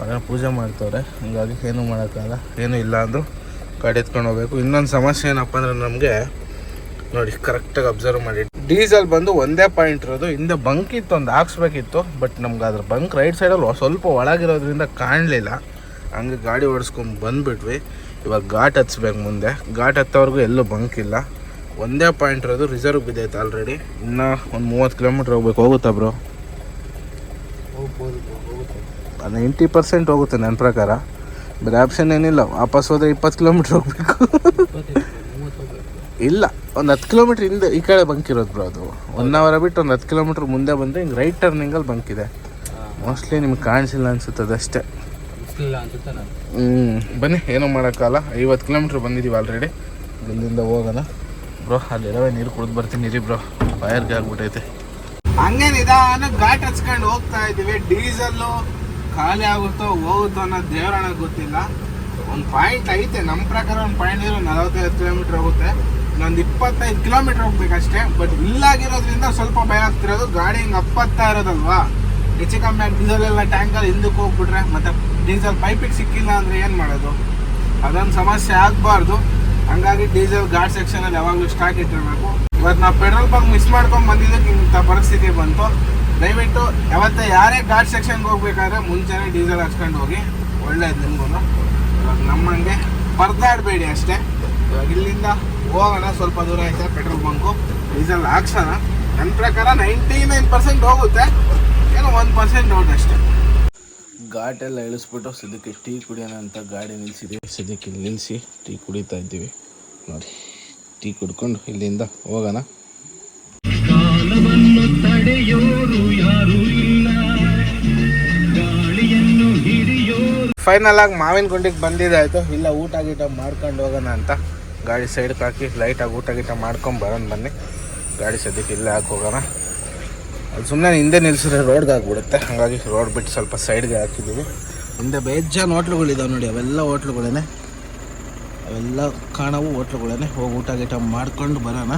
ಅದೇನೋ ಪೂಜೆ ಮಾಡ್ತವ್ರೆ ಹಂಗಾಗಿ ಏನೂ ಮಾಡೋಕ್ಕಾಗಲ್ಲ. ಏನೂ ಇಲ್ಲ ಅಂದರೂ ಗಾಡಿ ಎತ್ಕೊಂಡು ಹೋಗ್ಬೇಕು. ಇನ್ನೊಂದು ಸಮಸ್ಯೆ ಏನಪ್ಪ ಅಂದರೆ ನಮಗೆ, ನೋಡಿ ಕರೆಕ್ಟಾಗಿ ಅಬ್ಸರ್ವ್ ಮಾಡಿ. ಡೀಸೆಲ್ ಬಂದು ಒಂದೇ ಪಾಯಿಂಟ್ ಇರೋದು. ಹಿಂದೆ ಬಂಕ್ ಇತ್ತು, ಒಂದು ಹಾಕ್ಸ್ಬೇಕಿತ್ತು. ಬಟ್ ನಮ್ಗೆ ಅದ್ರ ಬಂಕ್ ರೈಟ್ ಸೈಡಲ್ಲಿ ಸ್ವಲ್ಪ ಒಳಗಿರೋದ್ರಿಂದ ಕಾಣಲಿಲ್ಲ. ಹಂಗೆ ಗಾಡಿ ಓಡಿಸ್ಕೊಂಡು ಬಂದ್ಬಿಟ್ವಿ. ಇವಾಗ ಘಾಟ್ ಹಚ್ಬೇಕು ಮುಂದೆ. ಘಾಟ್ ಹತ್ತೋವರೆಗೂ ಎಲ್ಲೂ ಬಂಕ್ ಇಲ್ಲ. ಒಂದೇ ಪಾಯಿಂಟ್ ಇರೋದು ರಿಸರ್ವ್ ಬಿದ್ದೈತೆ ಆಲ್ರೆಡಿ ಇನ್ನೂ ಒಂದು ಮೂವತ್ತು ಕಿಲೋಮೀಟ್ರ್ ಹೋಗ್ಬೇಕು. ಹೋಗುತ್ತಾ ಬ್ರೋ ಹೋಗುತ್ತೆ. ನೈಂಟಿ ಪರ್ಸೆಂಟ್ ಹೋಗುತ್ತೆ ನನ್ನ ಪ್ರಕಾರ. ಬೇರೆ ಆಪ್ಷನ್ ಏನಿಲ್ಲ. ವಾಪಸ್ ಹೋದ್ರೆ ಇಪ್ಪತ್ತು ಕಿಲೋಮೀಟ್ರ್ ಹೋಗ್ಬೇಕು. ಇಲ್ಲ. ಒಂದು ಹತ್ತು ಕಿಲೋಮೀಟ್ರ್ ಹಿಂದೆ ಈ ಕಡೆ ಬಂಕ್ ಇರೋದು ಬ್ರೋ ಅದು. ಒನ್ ಅವರ್ ಬಿಟ್ಟು ಒಂದು ಹತ್ತು ಕಿಲೋಮೀಟ್ರ್ ಮುಂದೆ ಬಂದರೆ ಹಿಂಗೆ ರೈಟ್ ಟರ್ನಿಂಗಲ್ಲಿ ಬಂಕ್ ಇದೆ. ಮೋಸ್ಟ್ಲಿ ನಿಮ್ಗೆ ಕಾಣಿಸಿಲ್ಲ ಅನಿಸುತ್ತದೆ ಅದಷ್ಟೇ ಅನ್ಸುತ್ತೆ ನಾನು ಹ್ಞೂ ಬನ್ನಿ ಏನೂ ಮಾಡೋಕ್ಕಲ್ಲ ಐವತ್ತು ಕಿಲೋಮೀಟ್ರ್ ಬಂದಿದ್ದೀವಿ ಆಲ್ರೆಡಿ ಇಲ್ಲಿಂದ ಹೋಗೋಣ. ಬ್ರೋ ಅಲ್ಲಿ ಅಲ್ಲಿರವೇ ನೀರು ಕುಡಿದು ಬರ್ತೀನಿ ಇರಿ ಬ್ರೋ. ಫೈರ್ಗೆ ಆಗ್ಬಿಟ್ಟೈತೆ. ಹಂಗೆ ನಿಧಾನ ಘಾಟ್ ಹಚ್ಕೊಂಡು ಹೋಗ್ತಾ ಇದ್ದೀವಿ. ಡೀಸೆಲ್ಲು ಖಾಲಿ ಆಗುತ್ತೋ ಹೋಗುತ್ತೋ ಅನ್ನೋದು ದೇವರಣ ಗೊತ್ತಿಲ್ಲ. ಒಂದು ಪಾಯಿಂಟ್ ಐತೆ. ನಮ್ಮ ಪ್ರಕಾರ ಒಂದು ಪಾಯಿಂಟ್ ಇರೋ ನಲವತ್ತೈದು ಕಿಲೋಮೀಟ್ರ್ ಹೋಗುತ್ತೆ. ಇನ್ನೊಂದು ಇಪ್ಪತ್ತೈದು ಕಿಲೋಮೀಟ್ರ್ ಹೋಗ್ಬೇಕಷ್ಟೇ. ಬಟ್ ಇಲ್ಲಾಗಿರೋದ್ರಿಂದ ಸ್ವಲ್ಪ ಭಯ ಆಗ್ತಿರೋದು. ಗಾಡಿ ಹಿಂಗೆ ಅಪ್ಪತ್ತಾ ಇರೋದಲ್ವಾ? ಹೆಚ್ಚು ಕಮ್ಮಿ ಆಗಿ ಡೀಸೆಲ್ ಎಲ್ಲ ಟ್ಯಾಂಕಲ್ಲಿ ಹಿಂದಕ್ಕೆ ಹೋಗ್ಬಿಟ್ರೆ ಮತ್ತೆ ಡೀಸೆಲ್ ಪೈಪಿಗೆ ಸಿಕ್ಕಿಲ್ಲ ಅಂದರೆ ಏನು ಮಾಡೋದು? ಅದೊಂದು ಸಮಸ್ಯೆ ಆಗಬಾರ್ದು. ಹಂಗಾಗಿ ಡೀಸೆಲ್ ಘಾಟ್ ಸೆಕ್ಷನಲ್ಲಿ ಯಾವಾಗಲೂ ಸ್ಟಾಕ್ ಇಟ್ಟಿರಬೇಕು. ಇವತ್ತು ನಾವು ಪೆಟ್ರೋಲ್ ಪಂಪ್ ಮಿಸ್ ಮಾಡ್ಕೊಂಡು ಬಂದಿದ್ದಕ್ಕೆ ಇಂಥ ಪರಿಸ್ಥಿತಿ ಬಂತು. ದಯವಿಟ್ಟು ಯಾವತ್ತೇ ಯಾರೇ ಘಾಟ್ ಸೆಕ್ಷನ್ಗೆ ಹೋಗ್ಬೇಕಾದ್ರೆ ಮುಂಚೆನೇ ಡೀಸೆಲ್ ಹಾಕ್ಸ್ಕೊಂಡು ಹೋಗಿ. ಒಳ್ಳೇದು ನಿಮ್ಗೂ ಇವಾಗ ನಮ್ಮಂಗೆ ಪರದಾಡಬೇಡಿ ಅಷ್ಟೇ. ಇವಾಗ ಇಲ್ಲಿಂದ ಹೋಗೋಣ, ಸ್ವಲ್ಪ ದೂರ ಆಯ್ತಾ ಪೆಟ್ರೋಲ್ ಬಂಕು ಡೀಸೆಲ್ ಹಾಕ್ಸೋಣ. ನನ್ನ ಪ್ರಕಾರ ನೈಂಟಿ ನೈನ್ ಪರ್ಸೆಂಟ್ ಹೋಗುತ್ತೆ. ಏನೋ ಒಂದು ಪರ್ಸೆಂಟ್ ಡೌಟ್ ಅಷ್ಟೇ. ಘಾಟ್ ಎಲ್ಲ ಇಳಿಸ್ಬಿಟ್ಟು ಸದ್ಯಕ್ಕೆ ಟೀ ಕುಡಿಯೋಣ ಅಂತ ಗಾಡಿ ನಿಲ್ಲಿಸಿದ್ವಿ ಸದ್ಯಕ್ಕೆ ಇಲ್ಲಿ ನಿಲ್ಲಿಸಿ ಟೀ ಕುಡಿತಾ ಇದ್ದೀವಿ. ನೋಡಿ ಟೀ ಕುಡ್ಕೊಂಡು ಇಲ್ಲಿಂದ ಹೋಗೋಣ. ಫೈನಲ್ ಆಗಿ ಮಾವಿನ ಗುಂಡಿಗೆ ಬಂದಿದ್ದಾಯ್ತು. ಇಲ್ಲ ಊಟ ಗೀಟ ಮಾಡ್ಕೊಂಡು ಹೋಗೋಣ ಅಂತ. ಗಾಡಿ ಸೈಡ್ಗೆ ಹಾಕಿ ಲೈಟಾಗಿ ಊಟ ಗೀಟ ಮಾಡ್ಕೊಂಡು ಬರೋಣ ಬನ್ನಿ. ಗಾಡಿ ಸದ್ಯಕ್ಕೆ ಇಲ್ಲೇ ಹಾಕಿ ಹೋಗೋಣ. ಅದು ಸುಮ್ಮನೆ ಹಿಂದೆ ನಿಲ್ಲಿಸಿದ್ರೆ ರೋಡ್ಗೆ ಹಾಕ್ಬಿಡುತ್ತೆ ಹಾಗಾಗಿ ರೋಡ್ ಬಿಟ್ಟು ಸ್ವಲ್ಪ ಸೈಡ್ಗೆ ಹಾಕಿದ್ದೀವಿ. ಹಿಂದೆ ಬೇಜಾನ್ ಹೋಟ್ಲುಗಳಿದ್ದಾವೆ ನೋಡಿ ಅವೆಲ್ಲ ಹೋಟ್ಲುಗಳೇ ಅವೆಲ್ಲ ಕಾಣವು ಹೋಟ್ಲುಗಳೇ ಹೋಗಿ ಊಟ ಗೀಟ ಮಾಡ್ಕೊಂಡು ಬರೋಣ.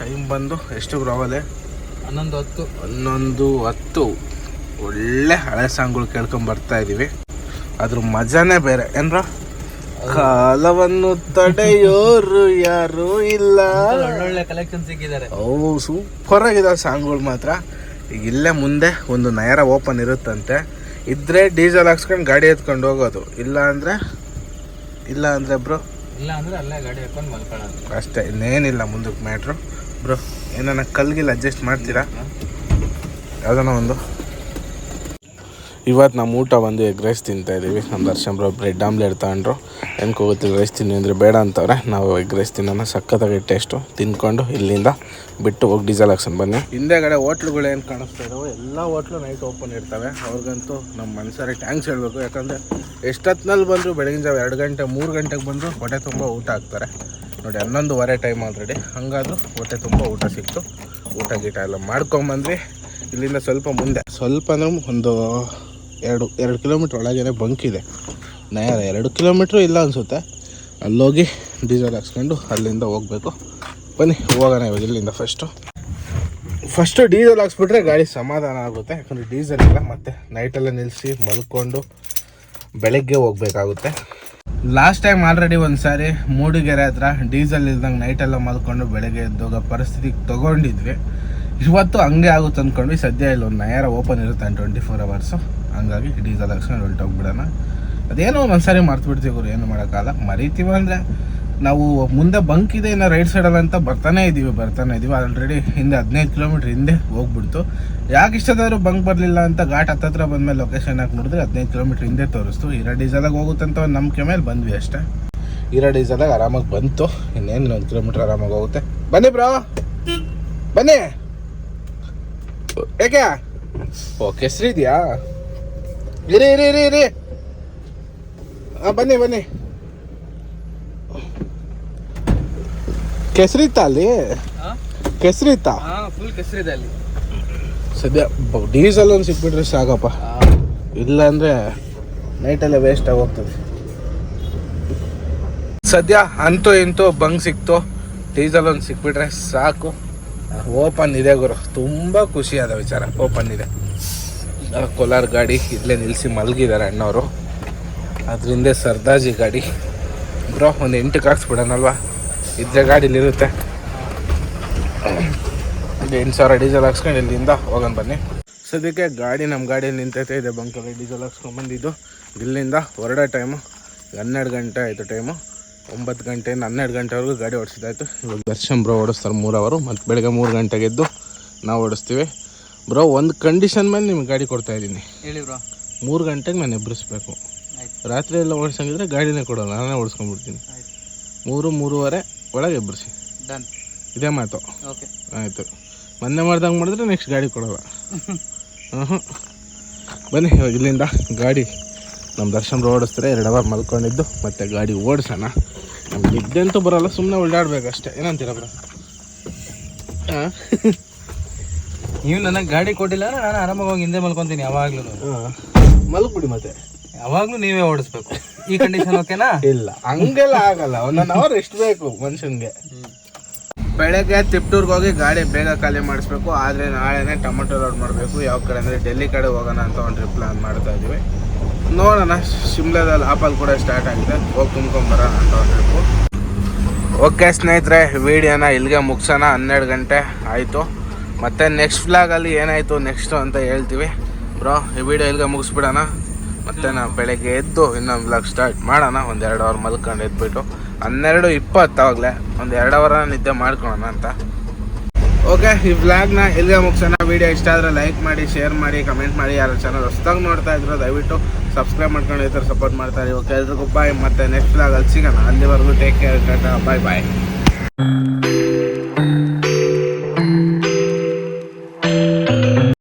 ಟೈಮ್ ಬಂದು ಎಷ್ಟು ಗ್ರಾವಲೆ ಹನ್ನೊಂದು ಹತ್ತು. ಹನ್ನೊಂದು ಹತ್ತು. ಒಳ್ಳೆ ಹಳೆ ಸಾಂಗ್ಗಳು ಕೇಳ್ಕೊಂಡು ಬರ್ತಾ ಇದ್ದೀವಿ ಅದ್ರ ಮಜಾನೇ ಬೇರೆ. ಏನ್ರ? ಕಾಲವನ್ನು ತಡೆಯೋರು ಯಾರು ಇಲ್ಲ. ಒಳ್ಳೊಳ್ಳೆ ಕಲೆಕ್ಷನ್ ಸಿಕ್ಕಿದ್ದಾರೆ. ಅವು ಸೂಪರ್ ಆಗಿದಾವೆ ಸಾಂಗ್ಗಳು ಮಾತ್ರ. ಈಗ ಇಲ್ಲೇ ಮುಂದೆ ಒಂದು ನಯರ ಓಪನ್ ಇರುತ್ತಂತೆ. ಇದ್ರೆ ಡೀಸೆಲ್ ಹಾಕ್ಸ್ಕೊಂಡು ಗಾಡಿ ಎತ್ಕೊಂಡು ಹೋಗೋದು. ಇಲ್ಲ ಅಂದ್ರೆ ಇಲ್ಲ ಅಂದ್ರೆ ಬ್ರೋ. ಇಲ್ಲ ಅಂದ್ರೆ ಅಲ್ಲೇ ಗಾಡಿ ಹಾಕೊಂಡು ಮಲ್ಕೊಳ್ಳೋದು. ಅಷ್ಟೇ ಇನ್ನೇನಿಲ್ಲ ಮುಂದಕ್ಕೆ ಮ್ಯಾಟ್ರು. ಬ್ರೋ ಏನಾನ ಕಲ್ಗಿಲ್ಲ ಅಡ್ಜಸ್ಟ್ ಮಾಡ್ತೀರಾ? ಯಾವುದೋ ಒಂದು? ಇವತ್ತು ನಮ್ಮ ಊಟ ಬಂದು ಎಗ್ ರೈಸ್ ತಿಂತಾ ಇದ್ದೀವಿ ನಮ್ಮ ದರ್ಶನ್ ಬ್ರೋ ಬ್ರೆಡ್ ಆಮ್ಲೆಟ್ ತಗೊಂಡ್ರು. ಏನಕ್ಕೆ ಹೋಗುತ್ತೆ ರೈಸ್ ತಿನ್ನಿ ಅಂದರೆ ಬೇಡ ಅಂತವ್ರೆ. ನಾವು ಎಗ್ ರೈಸ್ ತಿನ್ನೋಣ. ಸಖತ್ತಾಗಿ ಟೇಸ್ಟು ತಿನ್ಕೊಂಡು ಇಲ್ಲಿಂದ ಬಿಟ್ಟು ಹೋಗಿ ಡೀಸೆಲ್ ಹಾಕ್ಸನ್ ಬನ್ನಿ. ಹಿಂದೆಗಡೆ ಹೋಟ್ಲುಗಳು ಏನು ಕಾಣಿಸ್ತಾ ಇದಾವೆ? ಎಲ್ಲ ಹೋಟ್ಲು ನೈಟ್ ಓಪನ್ ಇರ್ತವೆ. ಅವ್ರಿಗಂತೂ ನಮ್ಮ ಮನಸಾರೆ ಟ್ಯಾಂಕ್ಸ್ ಹೇಳಬೇಕು. ಯಾಕಂದರೆ ಎಷ್ಟೊತ್ತಿನಲ್ಲಿ ಬಂದರೂ ಬೆಳಗಿನ ಜಾವ ಎರಡು ಗಂಟೆ, ಮೂರು ಗಂಟೆಗೆ ಬಂದರೂ ಹೊಟ್ಟೆ ತುಂಬ ಊಟ ಹಾಕ್ತಾರೆ ನೋಡಿ, ಹನ್ನೊಂದುವರೆ ಟೈಮ್ ಆಲ್ರೆಡಿ ಹಾಗಾದ್ರೂ ಹೊಟ್ಟೆ ತುಂಬ ಊಟ ಸಿಕ್ತು. ಊಟ ಗೀಟ ಎಲ್ಲ ಮಾಡ್ಕೊಂಬಂದ್ವಿ. ಇಲ್ಲಿಂದ ಸ್ವಲ್ಪ ಮುಂದೆ. ಸ್ವಲ್ಪ ಅಂದ್ರೆ ಒಂದು ಎರಡು ಎರಡು ಕಿಲೋಮೀಟ್ರ್ ಒಳಗೇನೆ ಬಂಕ್ ಇದೆ. ನಯಾರ ಎರಡು ಕಿಲೋಮೀಟ್ರು ಇಲ್ಲ ಅನಿಸುತ್ತೆ. ಅಲ್ಲೋಗಿ ಡೀಸೆಲ್ ಹಾಕ್ಸ್ಕೊಂಡು ಅಲ್ಲಿಂದ ಹೋಗಬೇಕು. ಬನ್ನಿ, ಹೋಗೋಣ ಇವಾಗ ಇಲ್ಲಿಂದ ಫಸ್ಟು ಫಸ್ಟು ಡೀಸೆಲ್ ಹಾಕ್ಸ್ಬಿಟ್ರೆ ಗಾಡಿ ಸಮಾಧಾನ ಆಗುತ್ತೆ. ಯಾಕಂದರೆ ಡೀಸೆಲ್ ಇಲ್ಲ, ಮತ್ತು ನೈಟೆಲ್ಲ ನಿಲ್ಲಿಸಿ ಮಲ್ಕೊಂಡು ಬೆಳಗ್ಗೆ ಹೋಗ್ಬೇಕಾಗುತ್ತೆ. ಲಾಸ್ಟ್ ಟೈಮ್ ಆಲ್ರೆಡಿ ಒಂದು ಸಾರಿ ಮೂಡಿಗೆರೆ ಹತ್ರ ಡೀಸೆಲ್ ಇಲ್ದಂಗೆ ನೈಟೆಲ್ಲ ಮಲ್ಕೊಂಡು ಬೆಳಗ್ಗೆ ಎದ್ದೋಗೋ ಪರಿಸ್ಥಿತಿಗೆ ತೊಗೊಂಡಿದ್ವಿ. ಇವತ್ತು ಹಂಗೆ ಆಗುತ್ತೆ ಅಂದ್ಕೊಂಡ್ವಿ ಸದ್ಯ ಇಲ್ಲಿ ಒಂದು ನಯಾರ ಓಪನ್ ಇರುತ್ತೆ ಟ್ವೆಂಟಿ ಫೋರ್ ಅವರ್ಸು ಹಂಗಾಗಿ ಡೀಸೆಲ್ ಹಾಕ್ಸ್ಕೊಂಡು ಹೊರಟೋಗ್ಬಿಡೋಣ. ಅದೇನೋ ಒಂದ್ಸಾರಿ ಮರ್ತು ಗುರು, ಏನು ಮಾಡೋಕ್ಕಾಗಲ್ಲ. ಮರಿತೀವಿ ಅಂದರೆ ನಾವು ಮುಂದೆ ಬಂಕ್ ಇದೆ ಇನ್ನು ರೈಟ್ ಸೈಡಲ್ಲಿ ಅಂತ ಬರ್ತಾನೆ ಇದ್ದೀವಿ ಬರ್ತಾನೆ ಇದ್ದೀವಿ ಆಲ್ರೆಡಿ ಹಿಂದೆ ಹದಿನೈದು ಕಿಲೋಮೀಟ್ರ್ ಹಿಂದೆ ಹೋಗ್ಬಿಡ್ತು. ಯಾಕೆ ಇಷ್ಟದಾದ್ರು ಬಂಕ್ ಬರಲಿಲ್ಲ ಅಂತ ಘಾಟ್ ಹತ್ತತ್ರ ಬಂದಮೇಲೆ ಲೊಕೇಶನ್ ಹಾಕಿ ನೋಡಿದ್ರೆ ಹದಿನೈದು ಕಿಲೋಮೀಟ್ರ್ ಹಿಂದೆ ತೋರಿಸ್ತು. ಇರೋ ಡೀಸೆಲಾಗ ಹೋಗುತ್ತಂತ ಒಂದು ನಂಬಿಕೆ ಮೇಲೆ ಬಂದ್ವಿ ಅಷ್ಟೇ. ಇರೋ ಡೀಸೆಲಾಗಿ ಆರಾಮಾಗಿ ಬಂತು. ಇನ್ನೇನು ಒಂದು ಕಿಲೋಮೀಟ್ರ್ ಆರಾಮಾಗಿ ಹೋಗುತ್ತೆ. ಬನ್ನಿ ಬ್ರೋ ಬನ್ನಿ. ಯಾಕೆ? ಓ ಕೆಸರು ಇದೆಯಾ ಇರಿ ಇರಿ ಇರಿ ಇರಿ. ಹಾಂ ಬನ್ನಿ ಬನ್ನಿ. ಕೆಸರಿತ್ತ ಅಲ್ಲಿ? ಕೆಸರಿತ್ತ? ಫುಲ್ ಕೆಸರಿದೆ ಅಲ್ಲಿ. ಸದ್ಯ ಡೀಸೆಲ್ ಒಂದು ಸಿಕ್ಬಿಟ್ರೆ ಸಾಕಪ್ಪ ಇಲ್ಲ ಅಂದರೆ ನೈಟೆಲ್ಲ ವೇಸ್ಟ್ ಆಗೋಗ್ತದೆ. ಸದ್ಯ ಅಂತೂ ಇಂತೂ ಬಂಗ್ ಸಿಕ್ತು. ಡೀಸೆಲ್ ಒಂದು ಸಿಕ್ಬಿಟ್ರೆ ಸಾಕು. ಓಪನ್ ಇದೆ ಗುರು. ತುಂಬ ಖುಷಿಯಾದ ವಿಚಾರ. ಓಪನ್ ಇದೆ. ಕೋಲಾರ ಗಾಡಿ ಇಲ್ಲೇ ನಿಲ್ಲಿಸಿ ಮಲಗಿದ್ದಾರೆ ಅಣ್ಣವರು. ಅದರಿಂದ ಸರ್ದಾಜಿ ಗಾಡಿ. ಬ್ರೋ, ಒಂದು ಎಂಟಕ್ಕೆ ಹಾಕ್ಸ್ಬಿಡೋಣಲ್ವಾ ಇದ್ರೆ ಗಾಡಿಲಿರುತ್ತೆ ಎಂಟು ಸಾವಿರ ಡೀಸೆಲ್ ಹಾಕ್ಸ್ಕೊಂಡು ಇಲ್ಲಿಂದ ಹೋಗೋಣ ಬನ್ನಿ. ಸದ್ಯಕ್ಕೆ ಗಾಡಿ ನಮ್ಮ ಗಾಡಿಯಲ್ಲಿ ನಿಂತೈತೆ. ಇದೆ ಬಂಕಲ್ಲಿ ಡೀಸೆಲ್ ಹಾಕ್ಸ್ಕೊಂಡು ಬಂದಿದ್ದು. ಇಲ್ಲಿಂದ ಹೊರಡೋ ಟೈಮು ಹನ್ನೆರಡು ಗಂಟೆ ಆಯಿತು ಟೈಮು ಒಂಬತ್ತು ಗಂಟೆಯಿಂದ ಹನ್ನೆರಡು ಗಂಟೆವರೆಗೂ ಗಾಡಿ ಓಡಿಸಿದಾಯ್ತು ಇವಾಗ ದರ್ಶನ್ ಬ್ರೋ ಓಡಿಸ್ತಾರೆ ಮೂರು ಅವರು ಮತ್ತು ಬೆಳಗ್ಗೆ ಮೂರು ಗಂಟೆಗೆ ಎದ್ದು ನಾವು ಓಡಿಸ್ತೀವಿ. ಬ್ರೋ ಒಂದು ಕಂಡೀಷನ್ ಮೇಲೆ ನಿಮ್ಗೆ ಗಾಡಿ ಕೊಡ್ತಾ ಇದ್ದೀನಿ. ಹೇಳಿ ಬ್ರೋ. ಮೂರು ಗಂಟೆಗೆ ನಾನು ಎಬ್ಬರಿಸ್ಬೇಕು ರಾತ್ರಿ ಎಲ್ಲ ಓಡಿಸಂಗಿದ್ರೆ ಗಾಡಿನೇ ಕೊಡೋಲ್ಲ ನಾನೇ ಓಡಿಸ್ಕೊಂಡ್ಬಿಡ್ತೀನಿ. ಮೂರು ಮೂರುವರೆ ಒಳಗೆ ಎಬ್ಬರಿಸಿ ಡನ್ ಇದೇ ಮಾತು. ಓಕೆ. ಆಯಿತು. ಮೊನ್ನೆ ಮಾಡ್ದಂಗೆ ಮಾಡಿದ್ರೆ ನೆಕ್ಸ್ಟ್ ಗಾಡಿ ಕೊಡೋಲ್ಲ. ಹ್ಞೂ ಬನ್ನಿ ಇವಾಗ ಇಲ್ಲಿಂದ ಗಾಡಿ. ನಮ್ಮ ದರ್ಶನ್ ಓಡಿಸ್ತಾರೆ ಎರಡು ಅವರ್ ಮಲ್ಕೊಂಡಿದ್ದು ಮತ್ತೆ ಗಾಡಿ ಓಡಿಸೋಣ. ನಮ್ಗೆ ನಿದ್ದೆ ಅಂತೂ ಬರೋಲ್ಲ ಸುಮ್ಮನೆ ಓಡಾಡ್ಬೇಕಷ್ಟೇ. ಏನಂತೀರ ಬ್ರೋ ಹಾಂ ನೀವು ನನಗೆ ಗಾಡಿ ಕೊಟ್ಟಿಲ್ಲ ಅಂದ್ರೆ ನಾನು ಆರಾಮಾಗಿ ಹೋಗಿ ಹಿಂದೆ ಮಲ್ಕೊತೀನಿ ಯಾವಾಗಲೂ. ಹಾಂ ಮಲ್ಕ್ಬಿಡಿ ಮತ್ತೆ. ಯಾವಾಗಲೂ ನೀವೇ ಓಡಿಸ್ಬೇಕು. ಈ ಕಂಡೀಷನ್ ಓಕೆನಾ ಇಲ್ಲ. ಹಂಗೆಲ್ಲ ಆಗಲ್ಲ. ಒಂದೊಂದು ಅವರ್ ಎಷ್ಟು ಬೇಕು ಮನುಷ್ಯನ್ಗೆ. ಬೆಳಗ್ಗೆ ತಿಪ್ಟೂರ್ಗೆ ಹೋಗಿ ಗಾಡಿ ಬೇಗ ಖಾಲಿ ಮಾಡಿಸ್ಬೇಕು. ಆದರೆ ನಾಳೆನೇ ಟೊಮೆಟೊ ಲೋಡ್ ಮಾಡಬೇಕು. ಯಾವ ಕಡೆ ಅಂದರೆ ಡೆಲ್ಲಿ ಕಡೆ ಹೋಗೋಣ ಅಂತ ಒಂದು ಟ್ರಿಪ್ ಪ್ಲಾನ್ ಮಾಡ್ತಾ ಇದ್ದೀವಿ ನೋಡೋಣ. ಶಿಮ್ಲಾದಲ್ಲಿ ಆಪಲ್ ಕೂಡ ಸ್ಟಾರ್ಟ್ ಆಗಿದೆ. ಹೋಗಿ ತುಂಬ್ಕೊಂಬರೋಣ ಅಂತ ಹೇಳ್ಬೋದು ಓಕೆ ಸ್ನೇಹಿತರೆ, ವಿಡಿಯೋನ ಇಲ್ಲಿಗೆ ಮುಗ್ಸೋಣ. ಹನ್ನೆರಡು ಗಂಟೆ ಆಯಿತು. ಮತ್ತು ನೆಕ್ಸ್ಟ್ ಫ್ಲಾಗಲ್ಲಿ ಏನಾಯಿತು ನೆಕ್ಸ್ಟು ಅಂತ ಹೇಳ್ತೀವಿ. ಬ್ರೋ ಈ ವಿಡಿಯೋ ಇಲ್ಲಿಗೆ ಮುಗಿಸ್ಬಿಡೋಣ. ಮತ್ತೆ ನಾವು ಬೆಳಗ್ಗೆ ಎದ್ದು ಇನ್ನೊಂದು ಬ್ಲಾಗ್ ಸ್ಟಾರ್ಟ್ ಮಾಡೋಣ. ಒಂದು ಎರಡು ಅವರ್ ಮಲ್ಕೊಂಡು ಎದ್ಬಿಟ್ಟು. ಹನ್ನೆರಡು ಇಪ್ಪತ್ತು ಆವಾಗಲೇ ಒಂದು ಎರಡು ಅವರ ನಿದ್ದೆ ಮಾಡ್ಕೊಳೋಣ ಅಂತ. ಓಕೆ, ಈ ವ್ಲಾಗ್ನ ಇಲ್ಲಿಗೆ ಮುಗಿಸೋಣ. ವಿಡಿಯೋ ಇಷ್ಟ ಆದರೆ ಲೈಕ್ ಮಾಡಿ ಶೇರ್ ಮಾಡಿ ಕಮೆಂಟ್ ಮಾಡಿ. ಯಾರು ಚಾನಲ್ ಹೊಸ್ದಾಗಿ ನೋಡ್ತಾ ಇದ್ರು ದಯವಿಟ್ಟು ಸಬ್ಸ್ಕ್ರೈಬ್ ಮಾಡ್ಕೊಂಡು ಈ ಸಪೋರ್ಟ್ ಮಾಡ್ತಾರೆ ಓಕೆ ಎಲ್ರಿಗೂ ಬಾಯ್ ಮತ್ತೆ ನೆಕ್ಸ್ಟ್ ವ್ಲಾಗಲ್ಲಿ ಸಿಗೋಣ. ಅಲ್ಲಿವರೆಗೂ ಟೇಕ್ ಕೇರ್ ಬಾಯ್ ಬಾಯ್